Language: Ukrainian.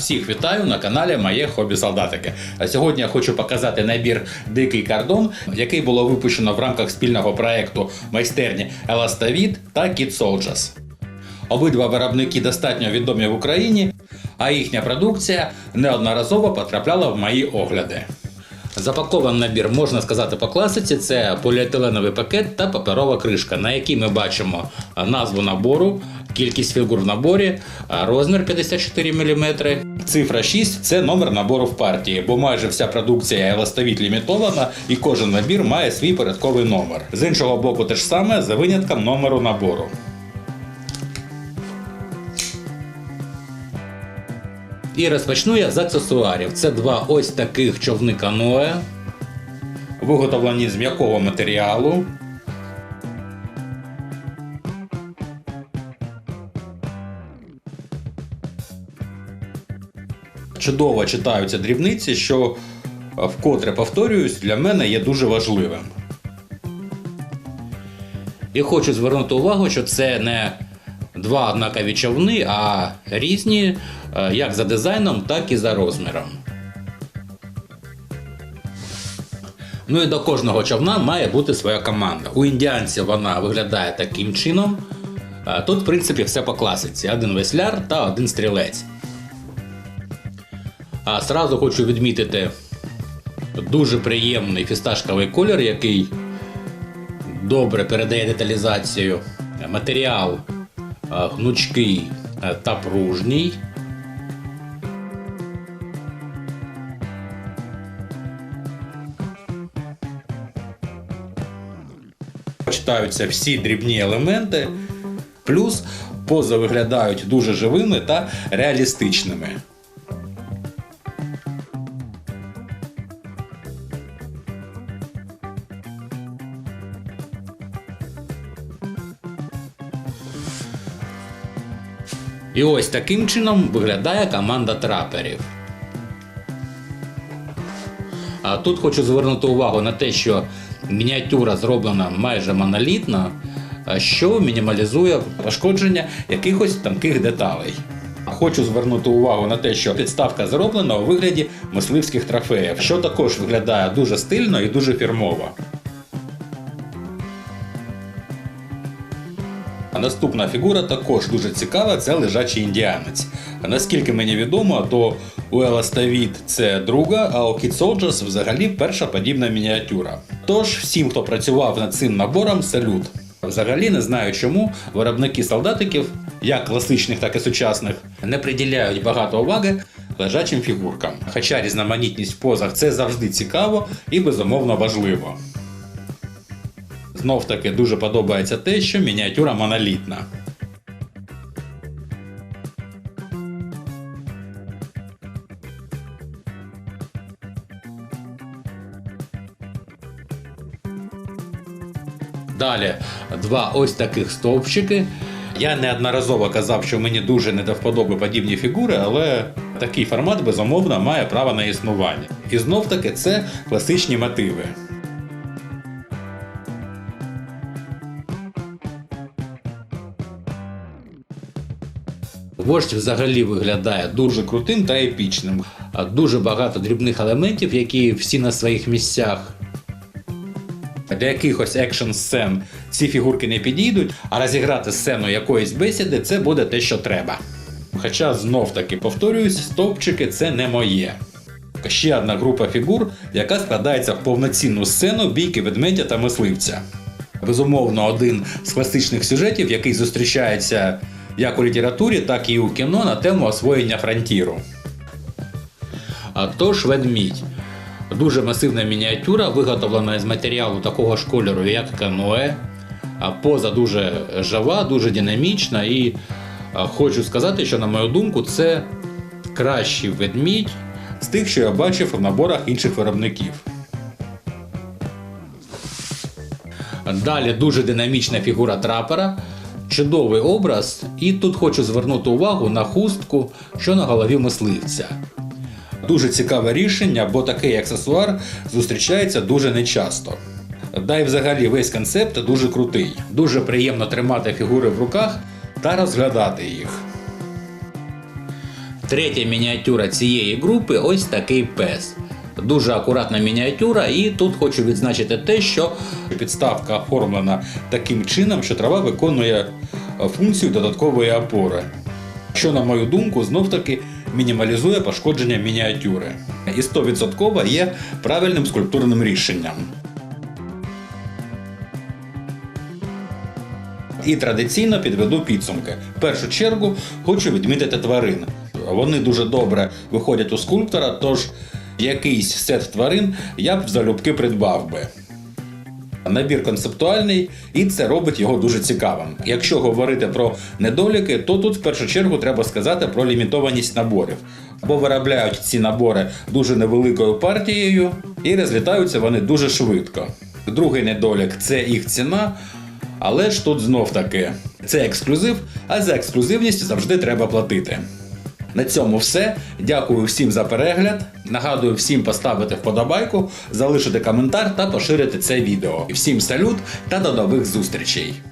Всіх вітаю на каналі Моє Хобі Солдатики. А сьогодні я хочу показати набір Дикий кордон, який було випущено в рамках спільного проекту майстерні Еластавіт та Kid Soldiers. Обидва виробники достатньо відомі в Україні, а їхня продукція неодноразово потрапляла в мої огляди. Запакований набір, можна сказати, по класиці, це поліетиленовий пакет та паперова кришка, на якій ми бачимо назву набору, кількість фігур в наборі, розмір 54 мм. Цифра 6 це номер набору в партії, бо майже вся продукція еластовіт лімітована і кожен набір має свій порядковий номер. З іншого боку, те ж саме за винятком номеру набору. І розпочну я з аксесуарів. Це два ось таких човни каноe, виготовлені з м'якого матеріалу. Чудово читаються дрібниці, що е, вкотре повторююсь, для мене є дуже важливим. І хочу звернути увагу, що це не два однакові човни, а різні е, як за дизайном, так і за розміром. Ну і до кожного човна має бути своя команда. У індіанців вона виглядає таким чином. Тут, в принципі, все по класиці: один весляр та один стрілець. А зразу хочу відмітити дуже приємний фісташковий колір, який добре передає деталізацію. Матеріал е, гнучкий е, та пружній. Читаються всі дрібні елементи, плюс поза виглядають дуже живими та реалістичними. І ось таким чином виглядає команда траперів. А тут хочу звернути увагу на те, що мініатюра зроблена майже монолітно, що мінімалізує пошкодження якихось тонких деталей. Хочу звернути увагу на те, що підставка зроблена у вигляді мисливських трофеїв, що також виглядає дуже стильно і дуже фірмово. Наступна фігура також дуже цікава, це лежачий індіанець. А Наскільки мені відомо, то у Еластавіт це друга, а у Kid Soldiers взагалі перша подібна мініатюра. Тож всім, хто працював над цим набором, салют. Взагалі не знаю, чому виробники солдатиків, як класичних, так і сучасних, не приділяють багато уваги лежачим фігуркам. Хоча різноманітність в позах це завжди цікаво і безумовно важливо. Знов таки дуже подобається те, що мініатюра монолітна. Далі два ось таких стовпчики. Я неодноразово казав, що мені дуже не до вподоби подібні фігури, але такий формат безумовно має право на існування. І знов таки це класичні мотиви. Вождь взагалі виглядає дуже крутим та епічним. Дуже багато дрібних елементів, які всі на своїх місцях. Для якихось екшн сцен ці фігурки не підійдуть, а розіграти сцену якоїсь бесіди це буде те, що треба. Хоча знов таки повторююсь, стовпчики це не моє. Ще одна група фігур, яка складається в повноцінну сцену бійки ведмедя та мисливця. Безумовно, один з класичних сюжетів, який зустрічається як у літературі, так і у кіно на тему освоєння фронтіру. А тож ведмідь. Дуже масивна мініатюра, виготовлена з матеріалу такого ж кольору, як каное. А поза дуже жива, дуже динамічна і хочу сказати, що, на мою думку, це кращий ведмідь з тих, що я бачив в наборах інших виробників. Далі дуже динамічна фігура трапера, чудовий образ, і тут хочу звернути увагу на хустку, що на голові мисливця. Дуже цікаве рішення, бо такий аксесуар зустрічається дуже нечасто. Да й взагалі весь концепт дуже крутий. Дуже приємно тримати фігури в руках та розглядати їх. Третя мініатюра цієї групи ось такий пес. Дуже акуратна мініатюра, і тут хочу відзначити те, що підставка оформлена таким чином, що трава виконує е, функцію додаткової опори. Що, на мою думку, знов таки мінімалізує пошкодження мініатюри. І 100% є правильним скульптурним рішенням. І традиційно підведу підсумки. В першу чергу хочу відмітити тварин. Вони дуже добре виходять у скульптора, тож якийсь сет тварин я б залюбки придбав би. Набір концептуальний, і це робить його дуже цікавим. Якщо говорити про недоліки, то тут в першу чергу треба сказати про лімітованість наборів. Бо виробляють ці набори дуже невеликою партією і розлітаються вони дуже швидко. Другий недолік це їх ціна. Але ж тут знов таки це ексклюзив, а за ексклюзивність завжди треба платити. На цьому все. Дякую всім за перегляд. Нагадую всім поставити вподобайку, залишити коментар та поширити це відео. Всім салют та до нових зустрічей!